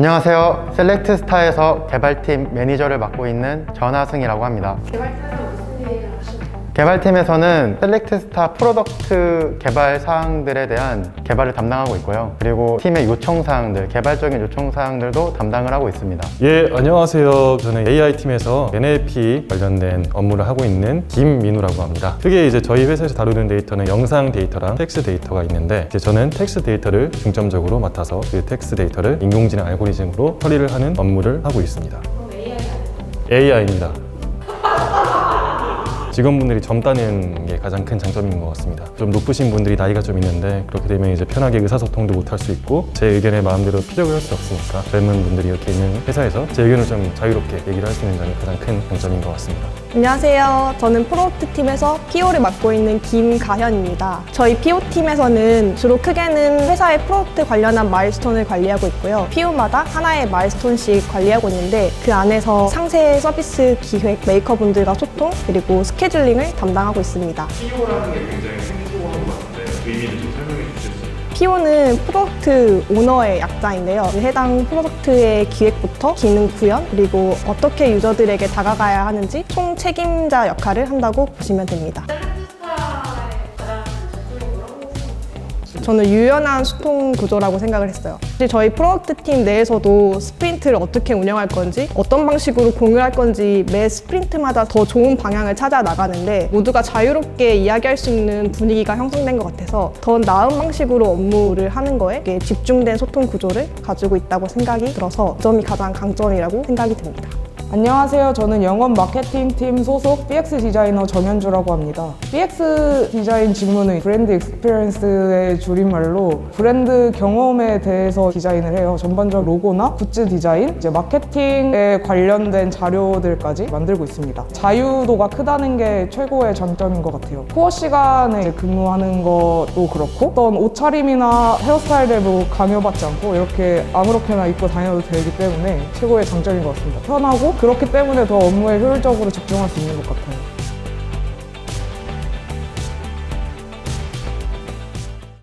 안녕하세요. 셀렉트 스타에서 개발팀 매니저를 맡고 있는 전하승이라고 합니다. 개발팀에서 무슨 일을 하시나요? 개발팀에서는 셀렉트스타 프로덕트 개발 사항들에 대한 개발을 담당하고 있고요. 그리고 팀의 요청 사항들, 개발적인 요청 사항들도 담당을 하고 있습니다. 예, 안녕하세요. 저는 AI팀에서 NLP 관련된 업무를 하고 있는 김민우라고 합니다. 크게 이제 저희 회사에서 다루는 데이터는 영상 데이터랑 텍스트 데이터가 있는데 이제 저는 텍스트 데이터를 중점적으로 맡아서 그 텍스트 데이터를 인공지능 알고리즘으로 처리를 하는 업무를 하고 있습니다. 그럼 AI가 아니고 AI입니다. 직원분들이 젊다는 게 가장 큰 장점인 것 같습니다. 좀 높으신 분들이 나이가 좀 있는데 그렇게 되면 이제 편하게 의사소통도 못 할 수 있고 제 의견에 마음대로 피력을 할 수 없으니까 젊은 분들이 이렇게 있는 회사에서 제 의견을 좀 자유롭게 얘기를 할 수 있는 점이 가장 큰 장점인 것 같습니다. 안녕하세요. 저는 프로덕트 팀에서 PO를 맡고 있는 김가현입니다. 저희 PO 팀에서는 주로 크게는 회사의 프로덕트 관련한 마일스톤을 관리하고 있고요. PO마다 하나의 마일스톤씩 관리하고 있는데 그 안에서 상세 서비스 기획, 메이커분들과 소통, 그리고 스케줄 링을 담당하고 있습니다. PO라는 게 굉장히 생소한 것 같은데 의미를 좀 설명해 주시겠어요? PO는 프로덕트 오너의 약자인데요. 해당 프로덕트의 기획부터 기능 구현, 그리고 어떻게 유저들에게 다가가야 하는지 총 책임자 역할을 한다고 보시면 됩니다. 저는 유연한 소통 구조라고 생각을 했어요. 저희 프로덕트 팀 내에서도 스프린트를 어떻게 운영할 건지, 어떤 방식으로 공유할 건지 매 스프린트마다 더 좋은 방향을 찾아 나가는데 모두가 자유롭게 이야기할 수 있는 분위기가 형성된 것 같아서 더 나은 방식으로 업무를 하는 거에 집중된 소통 구조를 가지고 있다고 생각이 들어서 그 점이 가장 강점이라고 생각이 듭니다. 안녕하세요. 저는 영업 마케팅 팀 소속 BX 디자이너 정현주라고 합니다. BX 디자인 직무는 브랜드 익스피리언스의 줄임말로 브랜드 경험에 대해서 디자인을 해요. 전반적 로고나 굿즈 디자인, 이제 마케팅에 관련된 자료들까지 만들고 있습니다. 자유도가 크다는 게 최고의 장점인 것 같아요. 코어 시간에 근무하는 것도 그렇고 어떤 옷차림이나 헤어스타일에 뭐 강요받지 않고 이렇게 아무렇게나 입고 다녀도 되기 때문에 최고의 장점인 것 같습니다. 편하고 그렇기 때문에 더 업무에 효율적으로 집중할 수 있는 것 같아요.